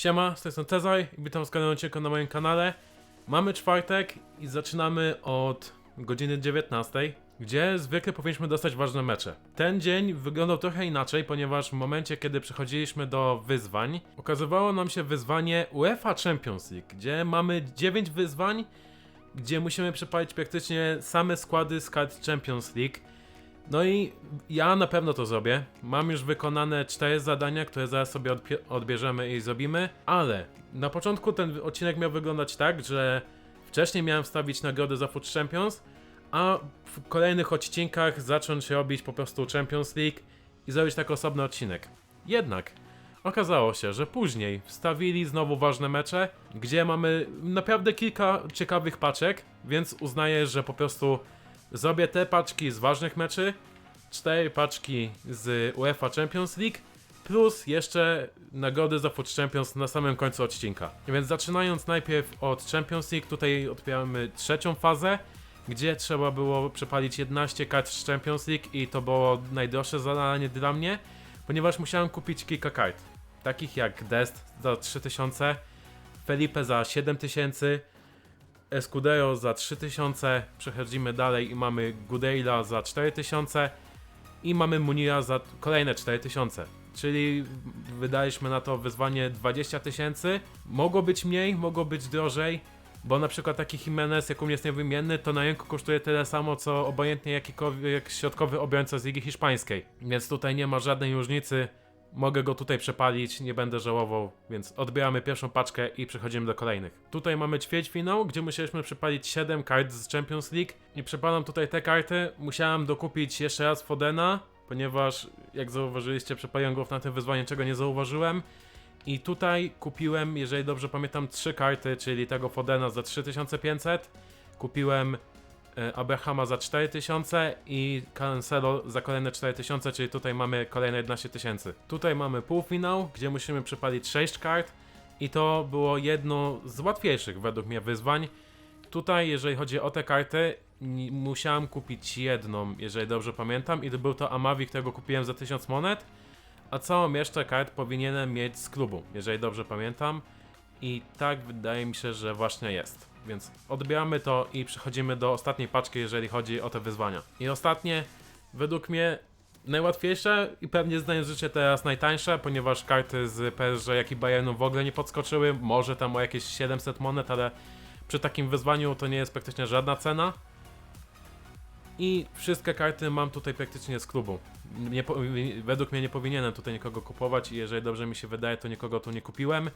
Siema, z tej strony i witam z kolejnym odcinku na moim kanale. Mamy czwartek i zaczynamy od godziny 19, gdzie zwykle powinniśmy dostać ważne mecze. Ten dzień wyglądał trochę inaczej, ponieważ w momencie, kiedy przechodziliśmy do wyzwań, okazywało nam się wyzwanie UEFA Champions League, gdzie mamy 9 wyzwań, gdzie musimy przepalić praktycznie same składy z kart Champions League. No i ja na pewno to zrobię. Mam już wykonane cztery zadania, które zaraz sobie odbierzemy i zrobimy, ale na początku ten odcinek miał wyglądać tak, że wcześniej miałem wstawić nagrodę za Foot Champions, a w kolejnych odcinkach zacząć robić po prostu Champions League i zrobić tak osobny odcinek. Jednak okazało się, że później wstawili znowu ważne mecze, gdzie mamy naprawdę kilka ciekawych paczek, więc uznaję, że po prostu Zrobię te paczki z ważnych meczy, cztery paczki z UEFA Champions League, plus jeszcze nagrody za Foot Champions na samym końcu odcinka. Więc zaczynając najpierw od Champions League, tutaj otwieramy trzecią fazę, gdzie trzeba było przepalić 11 kart z Champions League i to było najdroższe zadanie dla mnie, ponieważ musiałem kupić kilka kart, takich jak Dest za 3000, Felipe za 7000, Escudero za 3000, przechodzimy dalej i mamy Gudeila za 4000 i mamy Munira za kolejne 4000. Czyli wydaliśmy na to wyzwanie 20 tysięcy. Mogło być mniej, mogło być drożej, bo na przykład taki Jimenez, jak u mnie jest niewymienny, to na rynku kosztuje tyle samo, co obojętnie jakikolwiek środkowy obrońca z Ligi Hiszpańskiej. Więc tutaj nie ma żadnej różnicy. Mogę go tutaj przepalić, nie będę żałował, więc odbieramy pierwszą paczkę i przechodzimy do kolejnych. Tutaj mamy ćwierćfinał, gdzie musieliśmy przepalić 7 kart z Champions League i przepalam tutaj te karty. Musiałem dokupić jeszcze raz Fodena, ponieważ jak zauważyliście, przepaliłem go na tym wyzwanie, czego nie zauważyłem. I tutaj kupiłem, jeżeli dobrze pamiętam, trzy karty, czyli tego Fodena za 3500. Kupiłem Abrahama za 4000 i Cancelo za kolejne 4000, czyli tutaj mamy kolejne 11 tysięcy. Tutaj mamy półfinał, gdzie musimy przepalić 6 kart i to było jedno z łatwiejszych według mnie wyzwań. Tutaj, jeżeli chodzi o te karty, musiałem kupić jedną, jeżeli dobrze pamiętam, i to był to Amavi, którego kupiłem za 1000 monet, a całą resztę kart powinienem mieć z klubu, jeżeli dobrze pamiętam. I tak wydaje mi się, że właśnie jest. Więc odbieramy to i przechodzimy do ostatniej paczki, jeżeli chodzi o te wyzwania. I ostatnie, według mnie najłatwiejsze i pewnie znając życie teraz najtańsze, ponieważ karty z PSG jak i Bayernu w ogóle nie podskoczyły. Może tam o jakieś 700 monet, ale przy takim wyzwaniu to nie jest praktycznie żadna cena. I wszystkie karty mam tutaj praktycznie z klubu. Nie, według mnie nie powinienem tutaj nikogo kupować i jeżeli dobrze mi się wydaje, to nikogo tu nie kupiłem.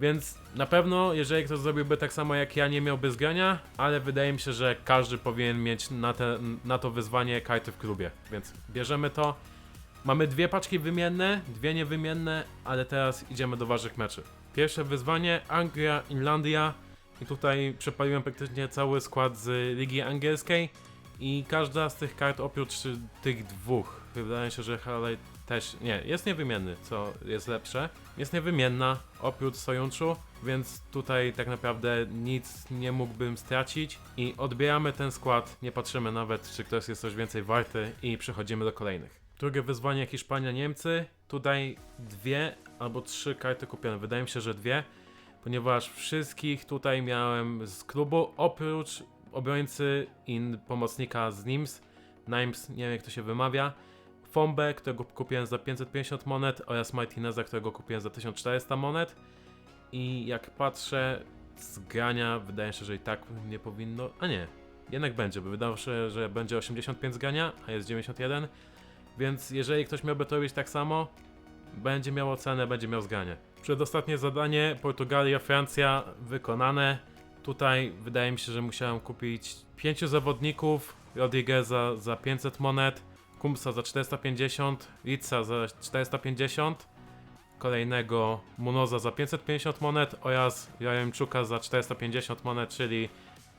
Więc na pewno, jeżeli ktoś zrobiłby tak samo jak ja, nie miałby zgrania, ale wydaje mi się, że każdy powinien mieć na, te, na to wyzwanie karty w klubie. Więc bierzemy to. Mamy dwie paczki wymienne, dwie niewymienne, ale teraz idziemy do ważnych meczy. Pierwsze wyzwanie Anglia, Irlandia. I tutaj przepaliłem praktycznie cały skład z Ligi Angielskiej. I każda z tych kart oprócz tych dwóch, wydaje mi się, że Harley też, nie, jest niewymienny, co jest lepsze. Jest niewymienna, oprócz Sojunczu, więc tutaj tak naprawdę nic nie mógłbym stracić. I odbieramy ten skład, nie patrzymy nawet, czy ktoś jest coś więcej warty i przechodzimy do kolejnych. Drugie wyzwanie Hiszpania-Niemcy. Tutaj dwie albo trzy karty kupione, wydaje mi się, że dwie, ponieważ wszystkich tutaj miałem z klubu, oprócz obrońcy i pomocnika z Nims. Nimes, nie wiem jak to się wymawia. Fombę, którego kupiłem za 550 monet oraz Martineza, którego kupiłem za 1400 monet. I jak patrzę z grania, wydaje się, że i tak nie powinno. A nie, jednak będzie, bo wydawało się, że będzie 85 zgrania, a jest 91. Więc jeżeli ktoś miałby to robić tak samo, będzie miał ocenę, będzie miał zgranie. Przedostatnie zadanie Portugalia, Francja wykonane. Tutaj wydaje mi się, że musiałem kupić pięciu zawodników, Rodrigueza za 500 monet, Kumsa za 450, Litza za 450, kolejnego Munoza za 550 monet oraz Jaremczuka za 450 monet, czyli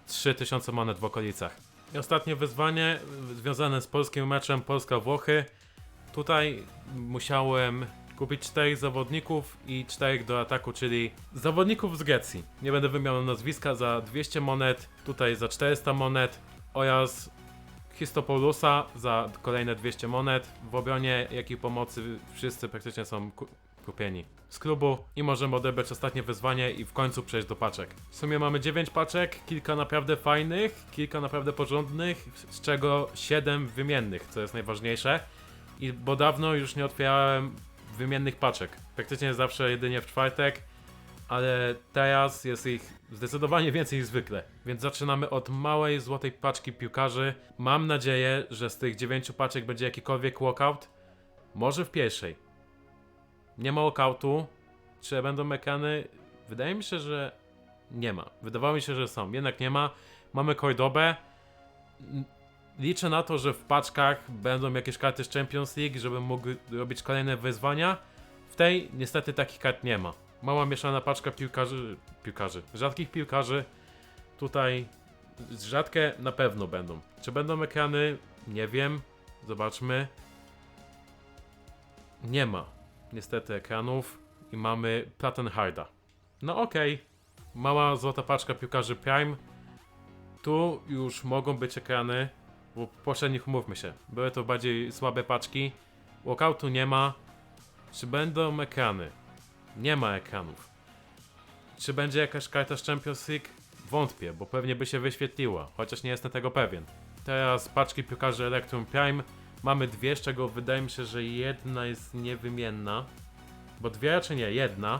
3000 monet w okolicach. I ostatnie wyzwanie związane z polskim meczem Polska-Włochy. Tutaj musiałem kupić 4 zawodników i 4 do ataku, czyli zawodników z Grecji. Nie będę wymieniał nazwiska za 200 monet, tutaj za 400 monet oraz Christopoulusa za kolejne 200 monet. W obronie, jak i pomocy wszyscy praktycznie są ku- kupieni z klubu i możemy odebrać ostatnie wyzwanie i w końcu przejść do paczek. W sumie mamy 9 paczek, kilka naprawdę fajnych, kilka naprawdę porządnych, z czego 7 wymiennych, co jest najważniejsze. I bo dawno już nie otwierałem wymiennych paczek. Praktycznie zawsze jedynie w czwartek, ale teraz jest ich zdecydowanie więcej niż zwykle. Więc zaczynamy od małej złotej paczki piłkarzy. Mam nadzieję, że z tych 9 paczek będzie jakikolwiek walkout. Może w pierwszej. Nie ma walkoutu. Czy będą mekany? Wydaje mi się, że nie ma. Wydawało mi się, że są. Jednak nie ma. Mamy Cordobę. N- Liczę na to, że w paczkach będą jakieś karty z Champions League, żebym mógł robić kolejne wyzwania. W tej niestety takich kart nie ma. Mała mieszana paczka piłkarzy, piłkarzy, rzadkich piłkarzy. Tutaj rzadkie na pewno będą. Czy będą ekrany? Nie wiem. Zobaczmy. Nie ma niestety ekranów i mamy Plattenharda. No okej. Mała złota paczka piłkarzy Prime. Tu już mogą być ekrany, bo poprzednich umówmy się. Były to bardziej słabe paczki. Walkoutu nie ma. Czy będą ekrany? Nie ma ekranów. Czy będzie jakaś karta z Champions League? Wątpię, bo pewnie by się wyświetliła, chociaż nie jestem tego pewien. Teraz paczki piłkarzy Electrum Prime. Mamy dwie, z czego wydaje mi się, że jedna jest niewymienna. Bo dwie raczej nie, jedna.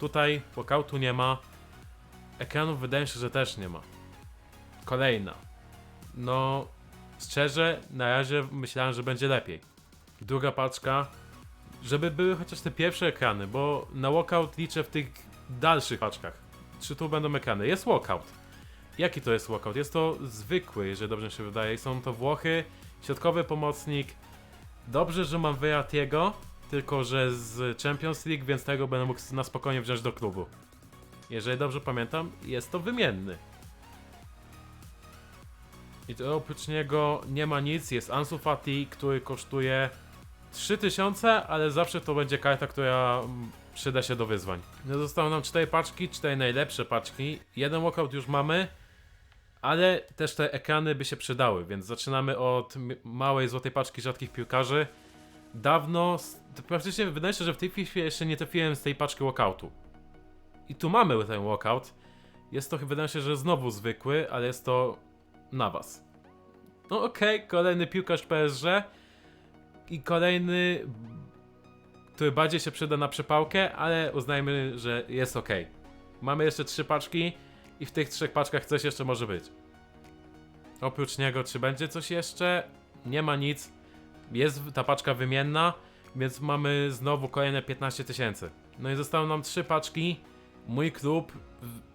Tutaj walkoutu nie ma. Ekranów wydaje mi się, że też nie ma. Kolejna. No, szczerze, na razie myślałem, że będzie lepiej. Druga paczka. Żeby były chociaż te pierwsze ekrany, bo na walkout liczę w tych dalszych paczkach. Czy tu będą ekrany? Jest walkout. Jaki to jest walkout? Jest to zwykły, jeżeli dobrze się wydaje. Są to Włochy, środkowy pomocnik. Dobrze, że mam Veratiego, tylko że z Champions League, więc tego będę mógł na spokojnie wziąć do klubu. Jeżeli dobrze pamiętam, jest to wymienny. I to oprócz niego nie ma nic, jest Ansu Fati, który kosztuje 3000, ale zawsze to będzie karta, która przyda się do wyzwań. No zostały nam 4 paczki, 4 najlepsze paczki. Jeden walkout już mamy, ale też te ekrany by się przydały, więc zaczynamy od małej złotej paczki rzadkich piłkarzy. Dawno, praktycznie wydaje się, że w tej chwili jeszcze nie trafiłem z tej paczki walkoutu. I tu mamy ten walkout. Jest to, wydaje się, że znowu zwykły, ale jest to na was. No okej, kolejny piłkarz PSG i kolejny, który bardziej się przyda na przepałkę, ale uznajmy, że jest ok. Mamy jeszcze trzy paczki i w tych trzech paczkach coś jeszcze może być. Oprócz niego, czy będzie coś jeszcze? Nie ma nic. Jest ta paczka wymienna, więc mamy znowu kolejne 15 tysięcy. No i zostały nam trzy paczki. Mój klub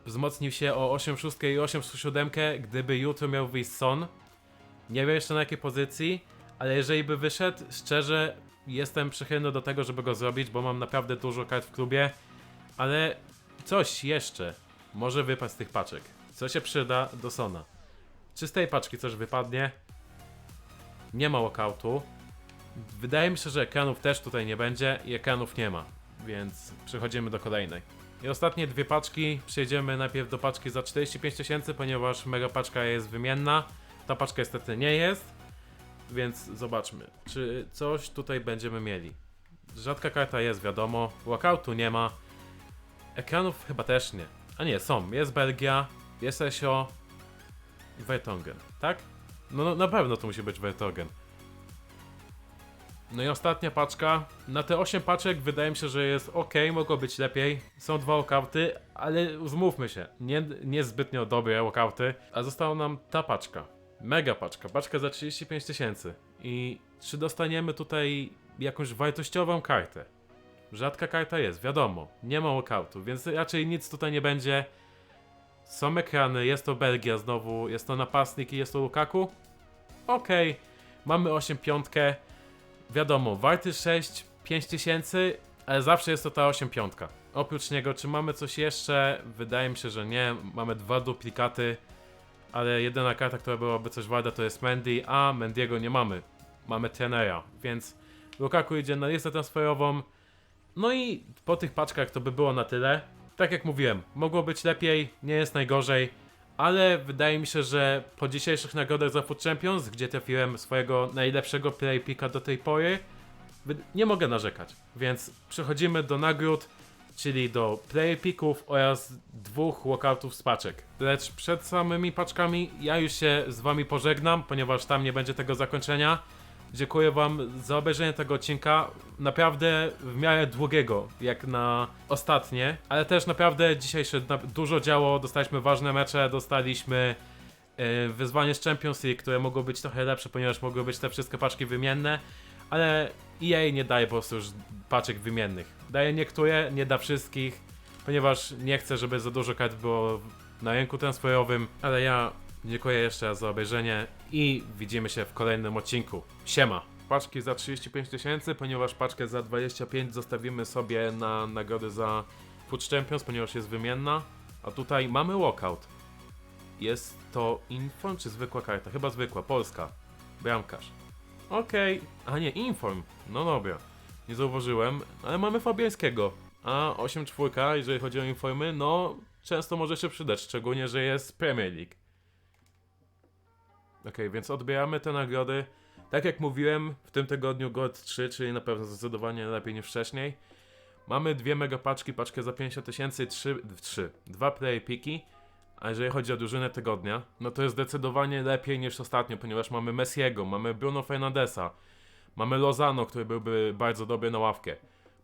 wzmocnił się o 8 szóstkę i 8 siódemkę, gdyby jutro miał wyjść Son. Nie wiem jeszcze na jakiej pozycji, ale jeżeli by wyszedł, szczerze jestem przychylny do tego, żeby go zrobić, bo mam naprawdę dużo kart w klubie, ale coś jeszcze może wypaść z tych paczek. Co się przyda do Sona? Czy z tej paczki coś wypadnie? Nie ma walkoutu. Wydaje mi się, że ekranów też tutaj nie będzie i ekranów nie ma, więc przechodzimy do kolejnej. I ostatnie dwie paczki, przejdziemy najpierw do paczki za 45 tysięcy, ponieważ mega paczka jest wymienna. Ta paczka niestety nie jest, więc zobaczmy, czy coś tutaj będziemy mieli. Rzadka karta jest, wiadomo, walkoutu nie ma, ekranów chyba też nie. A nie, są, jest Belgia, jest Esio i Vertonghen, tak? No, no na pewno to musi być Vertonghen. No i ostatnia paczka. Na te 8 paczek wydaje mi się, że jest ok, mogło być lepiej. Są dwa walkouty, ale zmówmy się, nie, nie zbytnio dobre walkouty. A została nam ta paczka. Mega paczka, paczka za 35 tysięcy. I czy dostaniemy tutaj jakąś wartościową kartę? Rzadka karta jest, wiadomo. Nie ma walkoutu, więc raczej nic tutaj nie będzie. Są ekrany, jest to Belgia znowu, jest to napastnik i jest to Lukaku. Okej, mamy 8 piątkę. Wiadomo, warty 6, 5 tysięcy, ale zawsze jest to ta 8 piątka. Oprócz niego, czy mamy coś jeszcze? Wydaje mi się, że nie. Mamy dwa duplikaty, ale jedyna karta, która byłaby coś warta, to jest Mendy, a Mendiego nie mamy. Mamy trenera, więc Lukaku idzie na listę transferową. No i po tych paczkach to by było na tyle. Tak jak mówiłem, mogło być lepiej, nie jest najgorzej, ale wydaje mi się, że po dzisiejszych nagrodach za Food Champions, gdzie trafiłem swojego najlepszego play picka do tej pory, nie mogę narzekać. Więc przechodzimy do nagród, czyli do player picków oraz dwóch walkoutów z paczek. Lecz przed samymi paczkami ja już się z wami pożegnam, ponieważ tam nie będzie tego zakończenia. Dziękuję wam za obejrzenie tego odcinka. Naprawdę w miarę długiego, jak na ostatnie, ale też naprawdę dzisiaj się dużo działo. Dostaliśmy ważne mecze, dostaliśmy e, wyzwanie z Champions League, które mogło być trochę lepsze, ponieważ mogły być te wszystkie paczki wymienne, ale EA nie daje po prostu już paczek wymiennych. Daje niektóre, nie da wszystkich, ponieważ nie chce, żeby za dużo kart było na rynku transferowym, ale ja dziękuję jeszcze raz za obejrzenie i widzimy się w kolejnym odcinku. Siema! Paczki za 35 tysięcy, ponieważ paczkę za 25 zostawimy sobie na nagrody za Food Champions, ponieważ jest wymienna. A tutaj mamy walkout. Jest to Inform czy zwykła karta? Chyba zwykła, polska. Bramkarz. Okej, a nie, Inform. No dobra, nie zauważyłem, ale mamy Fabiańskiego. A 8 czwórka, jeżeli chodzi o informy, no często może się przydać, szczególnie, że jest Premier League. Okej, więc odbieramy te nagrody. Tak jak mówiłem, w tym tygodniu God 3, czyli na pewno zdecydowanie lepiej niż wcześniej. Mamy dwie mega paczki, paczkę za 50 tysięcy trzy, trzy, dwa play piki. A jeżeli chodzi o drużynę tygodnia, no to jest zdecydowanie lepiej niż ostatnio, ponieważ mamy Messiego, mamy Bruno Fernandesa, mamy Lozano, który byłby bardzo dobry na ławkę.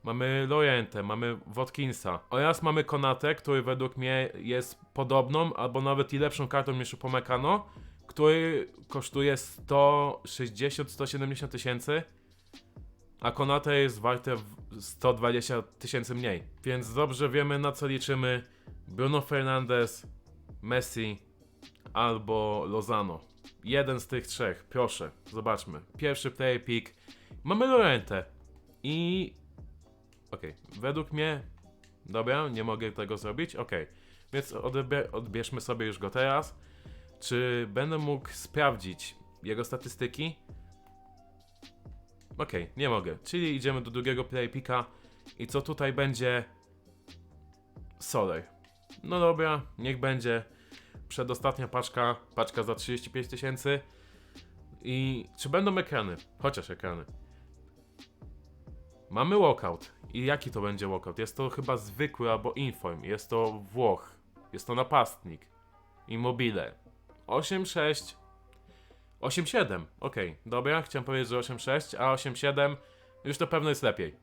Mamy Lorientę, mamy Watkinsa oraz mamy Konate, który według mnie jest podobną albo nawet i lepszą kartą niż Upamecano, który kosztuje 160-170 tysięcy, a Konate jest warte w 120 tysięcy mniej. Więc dobrze wiemy na co liczymy. Bruno Fernandes, Messi albo Lozano. Jeden z tych trzech, proszę, zobaczmy. Pierwszy player pick. Mamy Lorente. I. Okej, według mnie. Dobra, nie mogę tego zrobić. Okej, więc odbie- odbierzmy sobie już go teraz. Czy będę mógł sprawdzić jego statystyki? Okej, nie mogę. Czyli idziemy do drugiego player picka. I co tutaj będzie? Soler. No dobra, niech będzie. Przedostatnia paczka, paczka za 35 tysięcy. I czy będą ekrany? Chociaż ekrany. Mamy walkout. I jaki to będzie walkout? Jest to chyba zwykły albo inform. Jest to Włoch. Jest to napastnik. Immobile. 8-6. 8-7. Okej, dobra, chciałem powiedzieć, że 8-6, a 8-7 już to pewno jest lepiej.